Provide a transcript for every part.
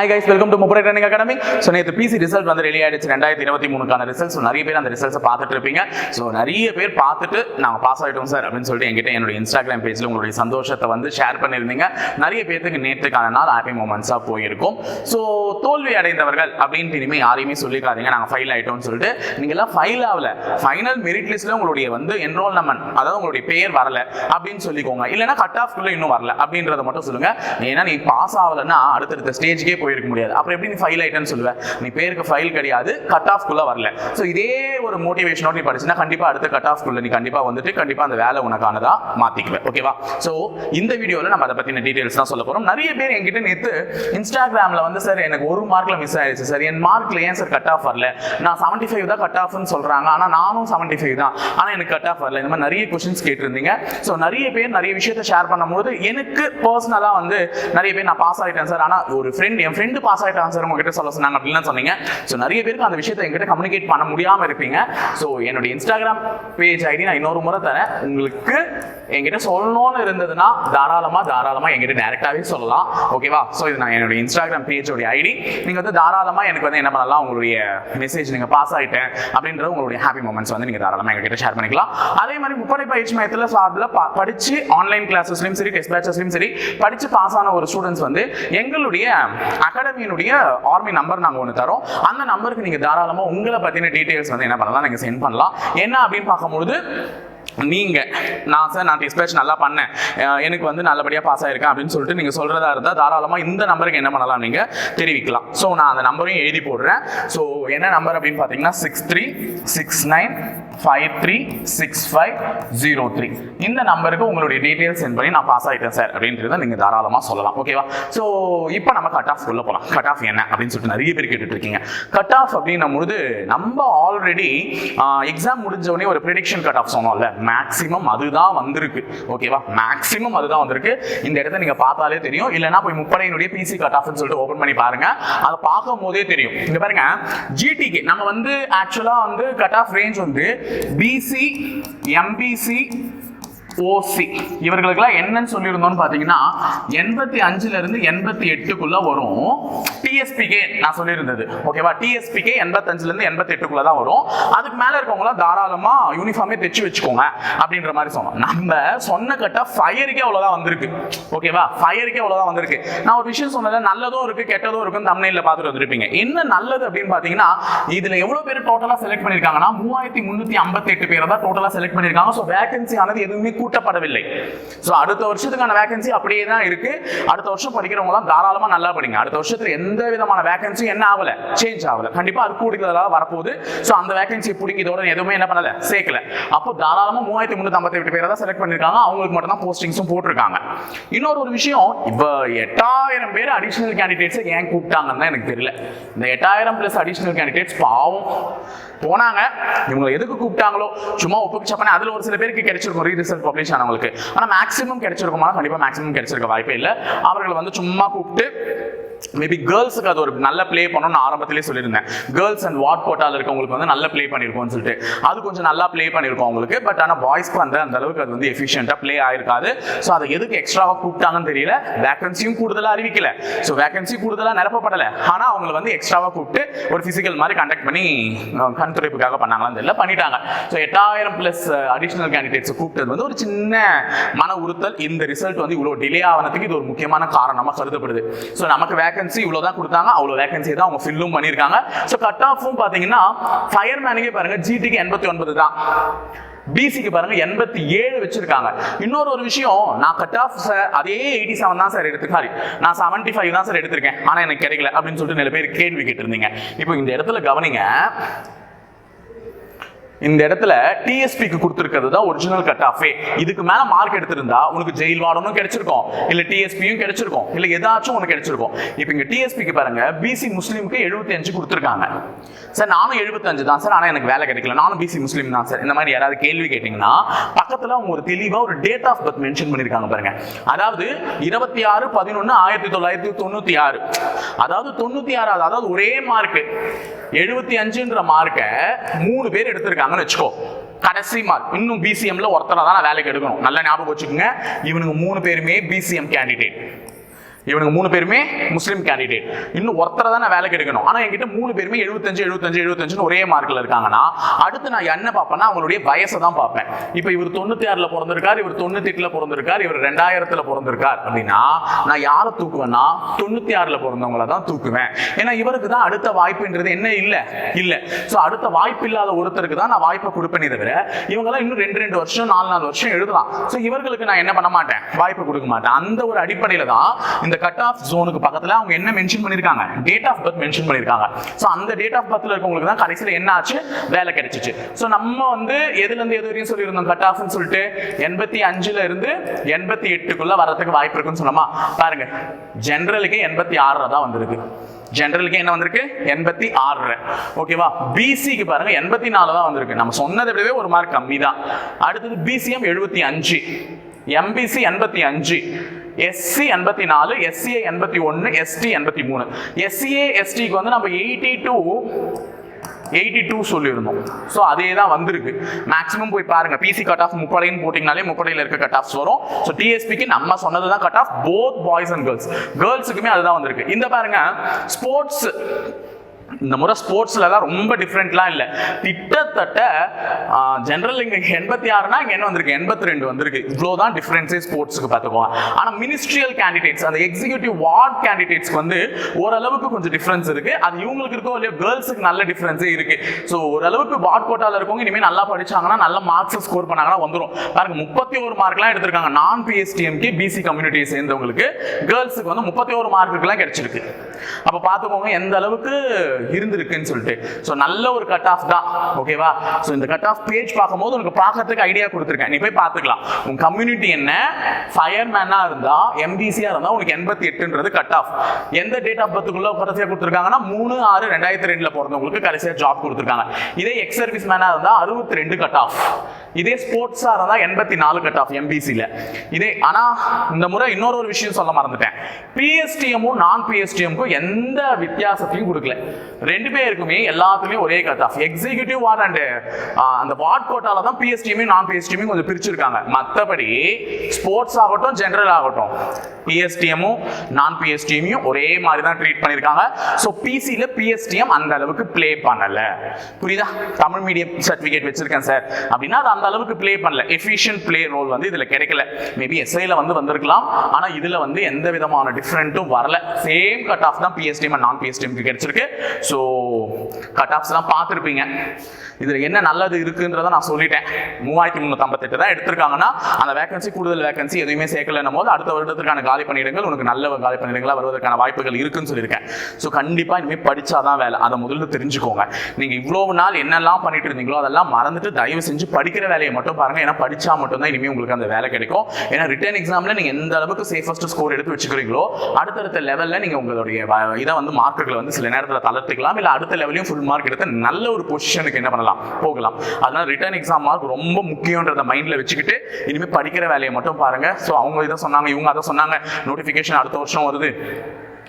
Hi guys welcome to முப்பரை training academy so நேற்று PC result வந்து ரெடி ஆயிடுச்சு. ரெண்டாயிரத்தி இருபத்தி மூணுக்கான ரிசல்ட் ஸோ நிறைய பேர் அந்த ரிசல்ட்ஸை பார்த்துட்டு இருப்பீங்க. ஸோ நிறைய பேர் பார்த்துட்டு நாங்கள் பாஸ் ஆகிட்டோம் சார் அப்படின்னு சொல்லிட்டு என்கிட்ட என்னுடைய இன்ஸ்டாகிராம் பேஜில் உங்களுடைய சந்தோஷத்தை வந்து ஷேர் பண்ணியிருந்தீங்க. நிறைய பேருக்கு நேற்றுக்கான நாள் ஹாப்பி மூமெண்ட்ஸாக போயிருக்கும். ஸோ தோல்வி அடைந்தவர்கள் அப்படின்ட்டு இனிமேல் யாரையுமே சொல்லிக்காதீங்க. நாங்கள் ஃபைல் ஆகிட்டோம்னு சொல்லிட்டு. நீங்கள்லாம் ஃபைல் ஆகல. ஃபைனல் மெரிட் லிஸ்ட்டில் உங்களுடைய வந்து என்ரோல்மெண்ட் அதாவது உங்களுடைய பெயர் வரல அப்படின்னு சொல்லிக்கோங்க. இல்லைன்னா கட் ஆஃப்குள்ளே இன்னும் வரல அப்படின்றத மட்டும் சொல்லுங்கள் ஏன்னா நீ பாஸ் ஆகலைன்னா அடுத்தடுத்த ஸ்டேஜ்க்கே போய் போயிருக்க முடியாது. அப்புறம் எப்படி நீ ஃபைல் ஆயிட்டேன்னு சொல்லுவேன் நீ பேருக்கு ஃபைல் கிடையாது கட் ஆஃப்குள்ளே வரல. ஸோ இதே ஒரு மோட்டிவேஷனோட நீ படிச்சுன்னா கண்டிப்பாக அடுத்த கட் ஆஃப்குள்ளே நீ கண்டிப்பாக வந்துட்டு கண்டிப்பாக அந்த வேலை உனக்கானதா மாற்றிக்குவேன் ஓகேவா ஸோ இந்த வீடியோவில் நம்ம அதை பற்றின டீட்டெயில்ஸ் தான் சொல்ல போகிறோம் நிறைய பேர் என்கிட்ட நேற்று இன்ஸ்டாகிராமில் வந்து சார் எனக்கு ஒரு மார்க்கில் மிஸ் ஆயிடுச்சு சார் என் மார்க்கில் ஏன் சார் கட் ஆஃப் வரல? நான் செவன்ட்டி ஃபைவ் தான் கட் ஆஃப்னு சொல்கிறாங்க ஆனால் நானும் செவன்ட்டி ஃபைவ் தான். ஆனால் எனக்கு கட் ஆஃப் வரல. இந்த மாதிரி நிறைய கொஷின்ஸ் கேட்டிருந்தீங்க. ஸோ நிறைய பேர் நிறைய விஷயத்தை ஷேர் பண்ணும்போது எனக்கு பர்சனலாக வந்து நிறைய பேர் நான் பாஸ் ஆகிட்டேன் சார் ஆனால் ஒரு ஃப்ரெண்ட் என் ஃப்ரெண்டு பாஸ் ஆகிட்டான் சார் உங்ககிட்ட சொல்ல சொன்னாங்க அப்படின்னு சொன்னீங்க. ஸோ நிறைய பேருக்கு அந்த விஷயத்தை என்கிட்ட கம்யூனிகேட் பண்ண முடியாமல் இருப்பீங்க. ஸோ என்னுடைய இன்ஸ்டாகிராம் பேஜ் ஐடி நான் இன்னொரு முறை தரேன். உங்களுக்கு என்கிட்ட சொல்லணும்னு இருந்ததுன்னா தாராளமாக தாராளமாக என்கிட்ட டேரெக்டாகவே சொல்லலாம். ஓகேவா ஸோ இது நான் என்னுடைய இன்ஸ்டாகிராம் பேஜோடைய ஐடி நீங்கள் வந்து தாராளமாக எனக்கு வந்து என்ன பண்ணலாம்? உங்களுடைய மெசேஜ் நீங்கள் பாஸ் ஆகிட்டேன் அப்படின்ற உங்களுடைய ஹாப்பி மூமெண்ட்ஸ் வந்து நீங்கள் தாராளமாக எங்ககிட்ட ஷேர் பண்ணிக்கலாம். அதே மாதிரி முப்படை பயிற்சி மையத்தில் சார்பில் படித்து ஆன்லைன் கிளாஸஸ்லையும் சரி டெஸ்ட் பேச்சஸ்லையும் சரி படித்து பாஸ் ஆன ஒரு ஸ்டூடெண்ட்ஸ் வந்து எங்களுடைய அகாடமியினுடைய ஆர்மி நம்பர் நாங்கள் ஒன்று தரோம். அந்த நம்பருக்கு நீங்கள் தாராளமாக உங்களை பற்றின டீட்டெயில்ஸ் வந்து என்ன பண்ணலாம் நீங்கள் சென்ட் பண்ணலாம். என்ன அப்படின்னு பார்க்கும்பொழுது நீங்கள் நான் சார் நான் டிஸ்பேச் நல்லா பண்ணேன். எனக்கு வந்து நல்லபடியாக பாஸ் ஆயிருக்கேன் அப்படின்னு சொல்லிட்டு நீங்கள் சொல்கிறதா இருந்தால் தாராளமாக இந்த நம்பருக்கு என்ன பண்ணலாம் நீங்கள் தெரிவிக்கலாம். ஸோ நான் அந்த நம்பரையும் எழுதி போடுறேன். ஸோ என்ன நம்பர் அப்படின்னு பார்த்தீங்கன்னா six three six nine five three six five zero three இந்த நம்பருக்கு உங்களுடைய டீட்டெயில்ஸ் சென்ட் பண்ணி நான் பாஸ் ஆகிட்டேன் சார் அப்படின்றத நீங்கள் தாராளமாக சொல்லலாம். ஓகேவா ஸோ இப்போ நம்ம கட் ஆஃப் உள்ள போகலாம் கட் ஆஃப் என்ன அப்படின்னு சொல்லிட்டு நிறைய பேர் கேட்டுட்டு இருக்கீங்க. கட் ஆஃப் அப்படின்னும் பொழுது நம்ம ஆல்ரெடி எக்ஸாம் முடிஞ்ச உடனே ஒரு ப்ரிடிக்ஷன் கட் ஆஃப் சொன்னோம்ல. மேக்ஸிமம் அதுதான் வந்திருக்கு. ஓகேவா மேக்ஸிமம் அதுதான் வந்திருக்கு. இந்த இடத்த நீங்க பார்த்தாலே தெரியும். இல்லைன்னா போய் முப்படையினுடைய பிசி கட் ஆஃப்னு சொல்லிட்டு ஓபன் பண்ணி பாருங்க. அதை பார்க்கும் போதே தெரியும். இங்க பாருங்க. ஜிடிகே நம்ம வந்து ஆக்சுவலா வந்து கட் ஆஃப் ரேஞ்ச் வந்து பிசி எம்பிசி ஓசி இவர்களுக்கெல்லாம் என்னன்னு சொல்லியிருந்தோம்னு பார்த்தீங்கன்னா எண்பத்தி அஞ்சுல இருந்து எண்பத்தி எட்டுக்குள்ள வரும். டிஎஸ்பிகே நான் சொல்லியிருந்தது. ஓகேவா? டிஎஸ்பிகே எண்பத்தஞ்சுல இருந்து எண்பத்தி எட்டுக்குள்ள தான் வரும். அதுக்கு மேல இருக்கவங்களாம் தாராளமா யூனிஃபார்மே தைச்சு வச்சுக்கோங்க அப்படின்ற மாதிரி சொன்னோம். நம்ம சொன்ன கட்ட ஃபயருக்கே அவ்வளோதான் வந்திருக்கு. ஓகேவா? ஃபயருக்கே அவ்வளோதான் வந்திருக்கு. நான் ஒரு விஷயம் சொன்னது நல்லதும் இருக்கு கெட்டதும் இருக்குன்னு தமிழ்ல பார்த்துட்டு வந்திருப்பீங்க. என்ன நல்லது அப்படின்னு பார்த்தீங்கன்னா இதுல எவ்வளவு பேர் டோட்டலா செலக்ட் பண்ணியிருக்காங்கன்னா மூவாயிரத்தி முன்னூத்தி ஐம்பத்தி எட்டு பேரை தான் டோட்டலா செலக்ட் பண்ணியிருக்காங்க. ஸோ வேகன்சி ஆனது எதுவுமே கூட்டப்படவில்லை ஸோ அடுத்த வருஷத்துக்கான வேகன்சி அப்படியே தான் இருக்கு. அடுத்த வருஷம் படிக்கிறவங்களாம் தாராளமாக நல்லா படிங்க. அடுத்த வருஷத்துல எந்த விதமான வேகன்சி என்ன ஆகல? சேஞ்ச் ஆகல. கண்டிப்பா அது கூடுதலாக வரப்போகுது. ஸோ அந்த வேகன்சி பிடிங்க இதோட எதுவுமே என்ன பண்ணல? சேர்க்கல. அப்போ தாராளமாக மூவாயிரத்தி முன்னூத்தி ஐம்பத்தி எட்டு பேரை தான் செலக்ட் பண்ணிருக்காங்க. அவங்களுக்கு மட்டும் தான் போஸ்டிங்ஸும் போட்டிருக்காங்க. இன்னொரு ஒரு விஷயம் இப்போ எட்டாயிரம் பேர் அடிஷனல் கேண்டிடேட்ஸை ஏன் கூப்பிட்டாங்கன்னு தான் எனக்கு தெரியல. இந்த எட்டாயிரம் பிளஸ் அடிஷனல் கேண்டிடேட்ஸ் பாவம். போனாங்க. இவங்க எதுக்கு கூப்பிட்டாங்களோ? சும்மா ஒப்புக்கு பண்ணி அதுல ஒரு சில பேருக்கு கிடைச்சிருக்கும் ரீ ரிசல்ட் பப்ளிஷ் ஆனவங்களுக்கு. ஆனா மேக்ஸிமம் கிடைச்சிருக்குமா கண்டிப்பா மேக்ஸிமம் கிடைச்சிருக்க வாய்ப்பே இல்லை. அவர்கள் வந்து சும்மா கூப்பிட்டு மேபி கேர்ள்ஸுக்கு அது ஒரு நல்ல ப்ளே பண்ணணும்னு நான் ஆரம்பத்திலே சொல்லியிருந்தேன். கேர்ள்ஸ் அண்ட் வாட் கோட்டாவில் இருக்கவங்களுக்கு வந்து நல்ல ப்ளே பண்ணியிருக்கோம்னு சொல்லிட்டு. அது கொஞ்சம் நல்லா ப்ளே பண்ணியிருக்கோம் அவங்களுக்கு. பட் ஆனால் பாய்ஸ்க்கு வந்து அந்த அளவுக்கு அது வந்து எஃபிஷியண்டாக ப்ளே ஆயிருக்காது. ஸோ அதை எதுக்கு எக்ஸ்ட்ராவாக கூப்பிட்டாங்கன்னு தெரியல. வேகன்சியும் கூடுதலாக அறிவிக்கல. ஸோ வேகன்சி கூடுதலாக நிரப்பப்படலை. ஆனால் அவங்களை வந்து எக்ஸ்ட்ராவாக கூப்பிட்டு ஒரு ஃபிசிக்கல் மாதிரி கண்டக்ட் பண்ணி கண்துறைப்புக்காக பண்ணாங்களான்னு தெரியல பண்ணிட்டாங்க. ஸோ எட்டாயிரம் ப்ளஸ் அடிஷனல் கேண்டிடேட்ஸை கூப்பிட்டது வந்து ஒரு சின்ன மன உறுத்தல். இந்த ரிசல்ட் வந்து இவ்வளோ டிலே ஆனதுக்கு இது ஒரு முக்கியமான காரணமாக கருதப்படுது. ஸோ நமக்கு வேகன்சி இவ்வளோ தான் கொடுத்தாங்க. அவ்வளோ வேகன்சி தான் அவங்க ஃபில்லும் பண்ணியிருக்காங்க. ஸோ கட் ஆஃபும் பார்த்தீங்கன்னா ஃபயர்மேனுக்கே பாருங்க ஜிடிக்கு எண்பத்தி ஒன்பது தான். பிசிக்கு பாருங்க எண்பத்தி ஏழு வச்சிருக்காங்க. இன்னொரு ஒரு விஷயம் நான் கட் ஆஃப் சார் அதே எயிட்டி செவன் தான் சார் எடுத்து சாரி நான் செவன்டி ஃபைவ் தான் சார் எடுத்திருக்கேன். ஆனால் எனக்கு கிடைக்கல அப்படின்னு சொல்லிட்டு நிறைய பேர் கேள்வி கேட்டிருந்தீங்க. இப்போ இந்த இடத்துல கவனிங்க இந்த இடத்துல டிஎஸ்பிக்கு கொடுத்துருக்கிறது தான் ஒரிஜினல் கட் ஆஃபே இதுக்கு மேல மார்க் எடுத்திருந்தா உனக்கு ஜெயில் வார்டனும் கிடைச்சிருக்கும். இல்ல டிஎஸ்பியும் கிடைச்சிருக்கும். இல்ல ஏதாச்சும் உனக்கு கிடைச்சிருக்கும். இப்போ இங்க டிஎஸ்பிக்கு பாருங்க பிசி முஸ்லீமுக்கு எழுபத்தி அஞ்சு கொடுத்துருக்காங்க. சார் நானும் எழுபத்தஞ்சு தான். சார் ஆனா எனக்கு வேலை கிடைக்கல. நானும் பிசி முஸ்லீம் தான் சார். இந்த மாதிரி யாராவது கேள்வி கேட்டீங்கன்னா பக்கத்துல அவங்க ஒரு தெளிவா ஒரு டேட் ஆஃப் பர்த் மென்ஷன் பண்ணிருக்காங்க பாருங்க. அதாவது இருபத்தி ஆறு பதினொன்னு ஆயிரத்தி தொள்ளாயிரத்தி தொண்ணூத்தி ஆறு. அதாவது தொண்ணூத்தி ஆறாவது அதாவது ஒரே மார்க் எழுபத்தி அஞ்சுன்ற மார்க்கை மூணு பேர் எடுத்திருக்காங்க. எடுத்திருக்காங்கன்னு வச்சுக்கோ. கடைசி மார்க். இன்னும் பிசிஎம்ல ஒருத்தரை தான் வேலைக்கு எடுக்கணும். நல்லா ஞாபகம் வச்சுக்கோங்க. இவனுங்க மூணு பேருமே பிசிஎம் கேண்டிடேட் இவனுங்க மூணு பேருமே முஸ்லீம் கேண்டிடேட் இன்னும் ஒருத்தரை தான் நான் வேலைக்கு எடுக்கணும். ஆனால் என்கிட்ட மூணு பேருமே எழுபத்தஞ்சு எழுபத்தஞ்சு எழுபத்தஞ்சுன்னு ஒரே மார்க்கில் இருக்காங்கன்னா அடுத்து நான் என்ன பார்ப்பேன்னா அவங்களுடைய வயசை தான் பார்ப்பேன். இப்போ இவர் தொண்ணூற்றி ஆறில் பிறந்திருக்கார் இவர் தொண்ணூத்தி எட்டில் பிறந்திருக்கார் இவர் ரெண்டாயிரத்தில் பிறந்திருக்கார் அப்படின்னா நான் யாரை தூக்குவேன்னா தொண்ணூற்றி ஆறில் பிறந்தவங்கள தான் தூக்குவேன். ஏன்னா இவருக்கு தான் அடுத்த வாய்ப்புன்றது என்ன இல்லை? இல்லை. ஸோ அடுத்த வாய்ப்பு இல்லாத ஒருத்தருக்கு தான் நான் வாய்ப்பை கொடுப்பேனே தவிர இவங்கெல்லாம் இன்னும் ரெண்டு ரெண்டு வருஷம் நாலு நாலு வருஷம் எழுதலாம். ஸோ இவர்களுக்கு நான் என்ன பண்ண மாட்டேன்? வாய்ப்பு கொடுக்க மாட்டேன். அந்த ஒரு அடிப்படையில தான் இந்த கட் ஆஃப் ஜோனுக்கு பக்கத்துல அவங்க என்ன மென்ஷன் பண்ணிருக்காங்க? டேட் ஆஃப் பர்த் மென்ஷன் பண்ணிருக்காங்க. சோ அந்த டேட் ஆஃப் பர்த்ல இருக்கவங்களுக்கு தான் கடைசியில என்ன ஆச்சு? வேலை கிடைச்சிச்சு. சோ நம்ம வந்து எதுல இருந்து எது வரையும் சொல்லியிருந்தோம்? கட் ஆஃப்னு சொல்லிட்டு எண்பத்தி அஞ்சுல இருந்து எண்பத்தி எட்டுக்குள்ள வரதுக்கு வாய்ப்பு இருக்குன்னு சொன்னோமா? பாருங்க. ஜென்ரலுக்கு எண்பத்தி ஆறுல தான் வந்திருக்கு. ஜென்ரலுக்கு என்ன வந்திருக்கு? எண்பத்தி ஆறு ஓகேவா பிசிக்கு பாருங்க எண்பத்தி நாலு தான் வந்திருக்கு. நம்ம சொன்னதை விடவே ஒரு மார்க் கம்மி தான் அடுத்தது பிசிஎம் எழுபத்தி அஞ்சு. எம்பிசி எண்பத்தி அஞ்சு. எஸ்சி எண்பத்தி நாலு எஸ்சிஏ எண்பத்தி ஒன்று எஸ்டி எண்பத்தி மூணு எஸ்சிஏ எஸ்டிக்கு வந்து நம்ம எயிட்டி டூ எயிட்டி டூ சொல்லியிருந்தோம் ஸோ அதே தான் வந்திருக்கு. மேக்ஸிமம் போய் பாருங்க. பிசி கட் ஆஃப் முப்படைன்னு போட்டிங்கனாலே முப்படையில் இருக்க கட் ஆஃப்ஸ் வரும். ஸோ டிஎஸ்பிக்கு நம்ம சொன்னது தான் cut off both boys and girls கேர்ள்ஸுக்குமே அதுதான் வந்திருக்கு. இந்த பாருங்க ஸ்போர்ட்ஸ் இந்த முறை ஸ்போர்ட்ஸ்ல தான் ரொம்ப டிஃப்ரெண்ட்லாம் இல்லை. கிட்டத்தட்ட ஜென்ரல் இங்க எண்பத்தி ஆறுனா இங்க என்ன வந்திருக்கு? எண்பத்தி ரெண்டு வந்திருக்கு. இவ்வளோ தான் டிஃப்ரென்ஸே ஸ்போர்ட்ஸுக்கு பார்த்துக்கோங்க ஆனால் மினிஸ்ட்ரியல் கேண்டிடேட்ஸ் அந்த எக்ஸிக்யூட்டிவ் வார்ட் கேண்டிடேட்ஸ்க்கு வந்து ஓரளவுக்கு கொஞ்சம் டிஃப்ரென்ஸ் இருக்கு. அது இவங்களுக்கு இருக்கோ இல்லையோ கேர்ள்ஸுக்கு நல்ல டிஃப்ரென்ஸே இருக்கு. ஸோ ஓரளவுக்கு வார்ட் கோட்டாவில் இருக்கவங்க இனிமேல் நல்லா படிச்சாங்கன்னா நல்ல மார்க்ஸ் ஸ்கோர் பண்ணாங்கன்னா வந்துடும் பாருங்க முப்பத்தி ஒரு மார்க்லாம் எடுத்திருக்காங்க. நான் பிஎஸ்டிஎம்கே பிசி கம்யூனிட்டியை சேர்ந்தவங்களுக்கு கேர்ள்ஸுக்கு வந்து முப்பத்தி ஒரு மார்க்குலாம் கிடைச்சிருக்கு. அப்போ பார்த்துக்கோங்க எந்த அளவுக்கு இருந்திருக்குன்னு சொல்லிட்டு. ஸோ நல்ல ஒரு கட் ஆஃப் தான் ஓகேவா ஸோ இந்த கட் ஆஃப் பேஜ் பார்க்கும்போது உனக்கு பார்க்கறதுக்கு ஐடியா கொடுத்துருக்கேன். நீ போய் பார்த்துக்கலாம். உன் கம்யூனிட்டி என்ன? ஃபயர்மேனாக இருந்தால் எம்பிசியாக இருந்தால் உனக்கு எண்பத்தி எட்டுன்றது கட் ஆஃப் எந்த டேட் ஆஃப் பர்த்துக்குள்ள கடைசியாக கொடுத்துருக்காங்கன்னா மூணு ஆறு ரெண்டாயிரத்தி ரெண்டில் பிறந்தவங்களுக்கு கடைசியாக ஜாப் கொடுத்துருக்காங்க. இதே எக்ஸ் சர்வீஸ் மேனாக இருந்தால் அறுபத்தி ரெண்டு கட் ஆஃப் இதே ஸ்போர்ட்ஸாக இருந்தால் எண்பத்தி நாலு கட் ஆஃப் எம்பிசியில் இதே ஆனால் இந்த முறை இன்னொரு ஒரு விஷயம் சொல்ல மறந்துட்டேன். பிஎஸ்டிஎம்மும் நான் பிஎஸ்டிஎம்க்கும் எந்த வித்தியாசத்தையும் கொடுக்கல. ரெண்டு பேருக்குமே எல்லாத்துலேயும் ஒரே cut off executive ward and அந்த வார்ட் கோட்டால தான் பிஎஸ்டிஎம்மையும் நான் பிஎஸ்டிஎம்மையும் கொஞ்சம் பிரிச்சிருக்காங்க மற்றபடி ஸ்போர்ட்ஸ் ஆகட்டும் ஜென்ரல் ஆகட்டும் பிஎஸ்டிஎம்மும் நான் பிஎஸ்டிஎம்மையும் ஒரே மாதிரி தான் ட்ரீட் பண்ணியிருக்காங்க. ஸோ பிசியில் பிஎஸ்டிஎம் அந்த அளவுக்கு ப்ளே பண்ணல. புரியுதா? தமிழ் மீடியம் சர்டிஃபிகேட் வச்சிருக்கேன் சார் அப்படின்னா அது அந்த அளவுக்கு ப்ளே பண்ணல. எஃபிஷியன்ட் பிளே ரோல் வந்து இதில் கிடைக்கல. மேபி எஸ்ஐயில் வந்து வந்திருக்கலாம். ஆனால் இதில் வந்து எந்த விதமான டிஃப்ரெண்ட்டும் வரல. சேம் கட் ஆஃப் தான் பிஎஸ்டிஎம் அண்ட் நான் பிஎஸ்டிஎம்க்கு கிடைச்சிருக்கு. ஸோ கட் ஆஃப்ஸ்லாம் பார்த்துருப்பீங்க. இதில் என்ன நல்லது இருக்குன்றதை நான் சொல்லிட்டேன். மூவாயிரத்தி முந்நூற்றம்பத்தெட்டு தான் எடுத்திருக்காங்கன்னா அந்த வேகன்சி கூடுதல் வேகன்சி எதுவுமே சேர்க்கலன்னும் போது அடுத்த வருடத்திற்கான காலி பணியிடங்கள் உனக்கு நல்ல காலி பணியிடங்களாக வருவதற்கான வாய்ப்புகள் இருக்குன்னு சொல்லியிருக்கேன். ஸோ கண்டிப்பாக இனிமேல் படிச்சாதான் வேலை. அதை முதல்ல தெரிஞ்சுக்கோங்க. நீங்கள் இவ்வளவு நாள் என்னெல்லாம் பண்ணிட்டு இருந்தீங்களோ அதெல்லாம் மறந்துட்டு தயவு செஞ்சு படிக்கிற வேலையை மட்டும் பாருங்க. ஏன்னா படிச்சா மட்டும்தான் இனிமேல் உங்களுக்கு அந்த வேலை கிடைக்கும். ஏன்னா ரிட்டர்ன் எக்ஸாமில் நீங்கள் எந்த அளவுக்கு சேஃபஸ்ட் ஸ்கோர் எடுத்து வச்சுக்கிறீங்களோ அடுத்தடுத்த லெவலில் நீங்கள் உங்களுடைய இதை வந்து மார்க்குகளை வந்து சில நேரத்தில் தளர்த்துக்கலாம். இல்லை அடுத்த லெவலையும் ஃபுல் மார்க் எடுத்து நல்ல ஒரு பொசிஷனுக்கு என்ன பண்ணலாம்? போகலாம். அதனால ரிட்டர்ன் எக்ஸாம் மார்க் ரொம்ப முக்கியன்றத மைண்டில் வச்சுக்கிட்டு இனிமேல் படிக்கிற வேலையை மட்டும் பாருங்க. ஸோ அவங்க இதை சொன்னாங்க இவங்க அதை சொன்னாங்க. நோட்டிஃபிகேஷன் அடுத்த வருஷம் வருது.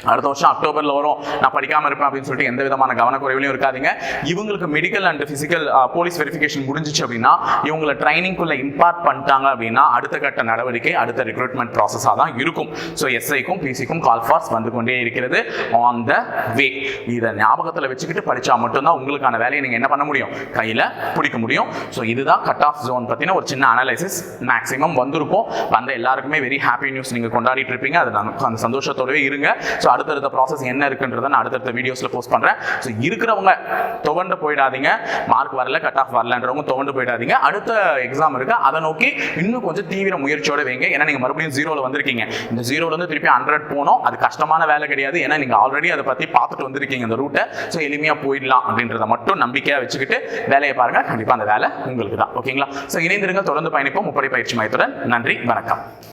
அடுத்த வருஷம் அக்டோபரில் வரும். நான் படிக்காமல் இருப்பேன் அப்படின்னு சொல்லிட்டு எந்த விதமான கவனக்குறைவிலையும் இருக்காதிங்க. இவங்களுக்கு medical and physical police verification முடிஞ்சிச்சு அப்படின்னா இவங்களை ட்ரைனிங்குள்ளே இம்பார்ட் பண்ணிட்டாங்க அப்படின்னா அடுத்த கட்ட நடவடிக்கை அடுத்த ரெக்ரூட்மெண்ட் ப்ராசஸாக தான் இருக்கும். ஸோ எஸ்ஐக்கும் பிசிக்கும் கால் ஃபார்ஸ் வந்து கொண்டே இருக்கிறது. ஆன் த வே இதை ஞாபகத்தில் வச்சுக்கிட்டு படித்தா மட்டும்தான் உங்களுக்கான வேலையை நீங்கள் என்ன பண்ண முடியும்? கையில் பிடிக்க முடியும். ஸோ இதுதான் கட் ஆஃப் ஜோன் பற்றின ஒரு சின்ன அனாலிசிஸ் மேக்ஸிமம் வந்திருக்கும். வந்த எல்லாருக்குமே வெரி ஹாப்பி நியூஸ் நீங்கள் கொண்டாடிட்டு இருப்பீங்க. அது அந்த சந்தோஷத்தோடவே இருங்க. ஸோ அடுத்தடுத்த ப்ராசஸ் என்ன இருக்குன்றதை நான் அடுத்தடுத்த வீடியோஸில் போஸ்ட் பண்ணுறேன் ஸோ இருக்கிறவங்க துவண்டு போயிடாதீங்க. மார்க் வரல கட் ஆஃப் வரலன்றவங்க துவண்டு போயிடாதீங்க. அடுத்த எக்ஸாம் இருக்கு அதை நோக்கி இன்னும் கொஞ்சம் தீவிர முயற்சியோட வைங்க. ஏன்னா நீங்கள் மறுபடியும் ஜீரோவில் வந்திருக்கீங்க. இந்த ஜீரோலேருந்து திருப்பி ஹண்ட்ரட் போனோம் அது கஷ்டமான வேலை கிடையாது. ஏன்னா நீங்கள் ஆல்ரெடி அதை பற்றி பார்த்துட்டு வந்திருக்கீங்க இந்த ரூட்டை ஸோ எளிமையாக போயிடலாம் அப்படின்றத மட்டும் நம்பிக்கையாக வச்சுக்கிட்டு வேலையை பாருங்கள் கண்டிப்பாக அந்த வேலை உங்களுக்கு தான் ஓகேங்களா ஸோ இணைந்திருங்க தொடர்ந்து பயணிப்போம். முப்படை பயிற்சி மையத்துடன் நன்றி வணக்கம்.